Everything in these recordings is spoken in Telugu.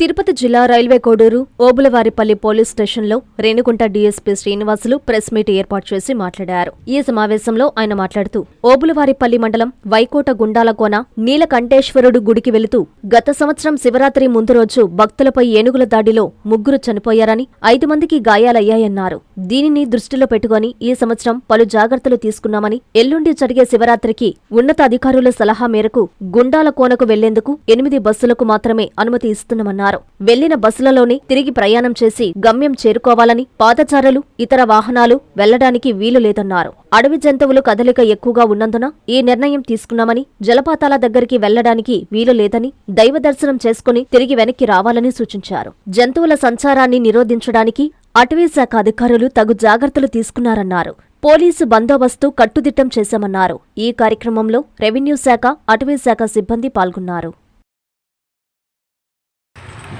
తిరుపతి జిల్లా రైల్వే కోడూరు ఓబులవారిపల్లి పోలీస్ స్టేషన్లో Renigunta DSP Srinivasulu press meet ఏర్పాటు చేసి మాట్లాడారు. ఈ సమావేశంలో ఆయన మాట్లాడుతూ ఓబులవారిపల్లి మండలం వైకోట గుండాలకోన నీలకంఠేశ్వరుడు గుడికి వెళుతూ గత సంవత్సరం శివరాత్రి ముందు రోజు భక్తులపై ఏనుగుల దాడిలో ముగ్గురు చనిపోయారని ఐదు మందికి గాయాలయ్యాయన్నారు. దీనిని దృష్టిలో పెట్టుకుని ఈ సంవత్సరం పలు జాగ్రత్తలు తీసుకున్నామని ఎల్లుండి జరిగే శివరాత్రికి ఉన్నత అధికారుల సలహా మేరకు గుండాల కోనకు వెళ్ళేందుకు ఎనిమిది బస్సులకు మాత్రమే అనుమతి ఇస్తున్నామన్నారు. వెళ్ళిన బస్సులలోనే తిరిగి ప్రయాణం చేసి గమ్యం చేరుకోవాలని పాదచారులు ఇతర వాహనాలు వెళ్ళడానికి వీలు లేదన్నారు. అడవి జంతువులు కదలిక ఎక్కువగా ఉన్నందున ఈ నిర్ణయం తీసుకున్నామని జలపాతాల దగ్గరికి వెళ్ళడానికి వీలు లేదని దైవ దర్శనం చేసుకుని తిరిగి వెనక్కి రావాలని సూచించారు. జంతువుల సంచారాన్ని నిరోధించడానికి అటవీశాఖ అధికారులు తగు జాగ్రత్తలు తీసుకున్నారన్నారు. పోలీసు బందోబస్తు కట్టుదిట్టం చేశామన్నారు. ఈ కార్యక్రమంలో రెవెన్యూ శాఖ అటవీశాఖ సిబ్బంది పాల్గొన్నారు.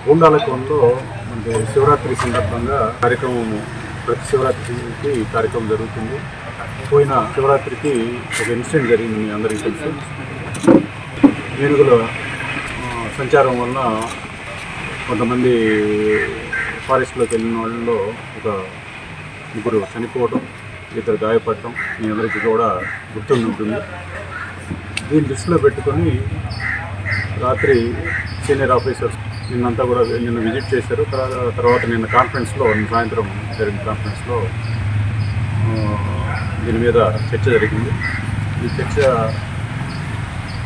గూండాలకోంలో అంటే శివరాత్రి సందర్భంగా కార్యక్రమం ప్రతి శివరాత్రికి ఈ కార్యక్రమం జరుగుతుంది. పోయిన శివరాత్రికి ఒక ఇన్సిడెంట్ జరిగింది మీ అందరికీ తెలుసు. ఏనుగుల సంచారం వలన కొంతమంది ఫారెస్ట్లోకి వెళ్ళిన వాళ్ళలో ఒక ముగ్గురు చనిపోవడం ఇద్దరు గాయపడటం మీ అందరికీ కూడా గుర్తుండి ఉంటుంది దీన్ని దృష్టిలో పెట్టుకొని రాత్రి సీనియర్ ఆఫీసర్స్ నిన్నంతా కూడా నిన్న విజిట్ చేశారు. తర్వాత నిన్న కాన్ఫరెన్స్లో సాయంత్రం జరిగిన కాన్ఫరెన్స్లో దీని మీద చర్చ జరిగింది. ఈ చర్చ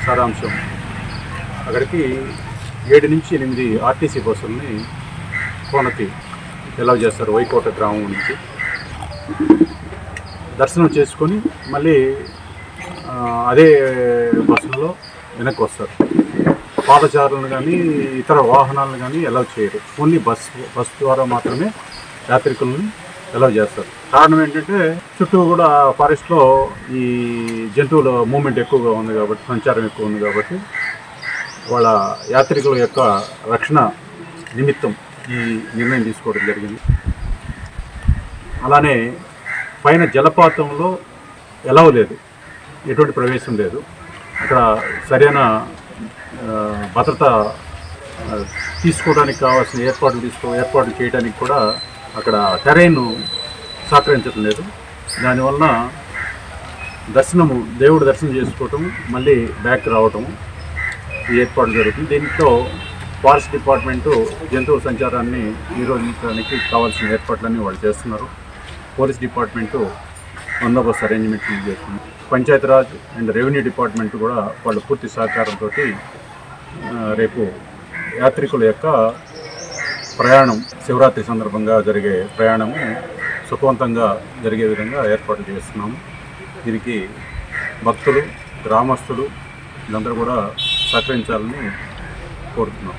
సారాంశం అక్కడికి ఏడు నుంచి ఎనిమిది ఆర్టీసీ బస్సుల్ని కోనకి ఎలా చేస్తారు వైకోట గ్రామం నుంచి. దర్శనం చేసుకొని మళ్ళీ అదే బస్సుల్లో వెనక్కి వస్తారు. పాదచారులను కానీ ఇతర వాహనాలను కానీ అలౌ చేయరు. ఓన్లీ బస్ బస్ ద్వారా మాత్రమే యాత్రికులను అలౌ చేస్తారు. కారణం ఏంటంటే చుట్టూ కూడా ఫారెస్ట్లో ఈ జంతువుల మూమెంట్ ఎక్కువగా ఉంది కాబట్టి సంచారం ఎక్కువ ఉంది కాబట్టి వాళ్ళ యాత్రికుల యొక్క రక్షణ నిమిత్తం ఈ నిర్ణయం తీసుకోవడం జరిగింది. అలానే పైన జలపాతంలో ఎలవ లేదు. ఎటువంటి ప్రవేశం లేదు. అక్కడ సరైన భద్రత తీసుకోవడానికి కావాల్సిన ఏర్పాట్లు తీసుకో ఏర్పాట్లు చేయడానికి కూడా అక్కడ టెరైన్ సహకరించడం లేదు. దానివలన దర్శనము దేవుడు దర్శనం చేసుకోవటం మళ్ళీ బ్యాక్ రావటం ఈ ఏర్పాటు జరుగుతుంది. దీంతో ఫారెస్ట్ డిపార్ట్మెంటు జంతువు సంచారాన్ని నిరోధించడానికి కావాల్సిన ఏర్పాట్లన్నీ వాళ్ళు చేస్తున్నారు. పోలీస్ డిపార్ట్మెంటు బందోబస్తు అరేంజ్మెంట్ చేస్తుంది. పంచాయతీరాజ్ అండ్ రెవెన్యూ డిపార్ట్మెంట్ కూడా వాళ్ళ పూర్తి సహకారంతో రేపు యాత్రికుల యొక్క ప్రయాణం శివరాత్రి సందర్భంగా జరిగే ప్రయాణము సుఖవంతంగా జరిగే విధంగా ఏర్పాటు చేస్తున్నాము. దీనికి భక్తులు గ్రామస్తులు వీళ్ళందరూ కూడా సహకరించాలని కోరుతున్నాం.